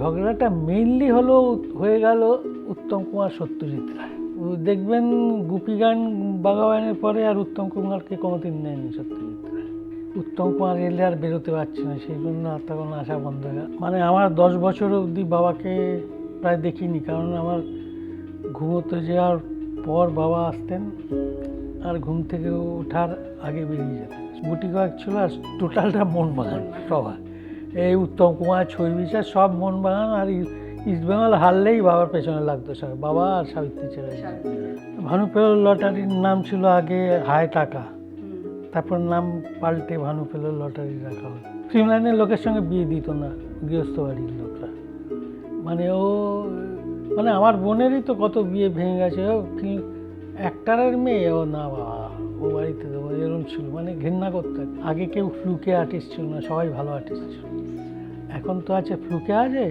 ঝগড়াটা মেইনলি হলো হয়ে গেল উত্তম কুমার সত্যজিৎ রায়। দেখবেন গুপি গান বাগাবানের পরে আর উত্তম কুমারকে কোনোদিন নেয়নি সত্যজিৎ উত্তম কুমার এলে আর বেরোতে পারছে না, সেই জন্য আর তখন আসা বন্ধ হয়ে মানে আমার দশ বছর অবধি বাবাকে প্রায় দেখিনি, কারণ আমার ঘুমোতে যাওয়ার পর বাবা আসতেন আর ঘুম থেকে ওঠার আগে বেরিয়ে যেতেন। গুটি কয়েক ছিল আর টোটালটা মন বাগান সবার। এই উত্তম কুমার ছবি বিচার সব মন বাগান আর ইস্টবেঙ্গল হারলেই বাবার পেছনে লাগতো সব। বাবা আর সাবিত্রী ছেড়ে ভানুপেল লটারির নাম ছিল আগে হায় টাকা। তারপর নাম পাল্টে ভানুপেল লটারি রাখা হয়। ফিল্ম লাইনের লোকের সঙ্গে বিয়ে দিত না গৃহস্থ বাড়ির লোকরা। মানে ও মানে আমার বোনেরই তো কত বিয়ে ভেঙে গেছে। অ্যাক্টারের মেয়ে ও না বাবা, ও বাড়িতে দেবো এরকম ছিল মানে ঘেন্না করতে আগে কেউ ফ্লুকে আর্টিস্ট ছিল না, সবাই ভালো আর্টিস্ট ছিল। এখন তো আছে ফ্লুকে আছে।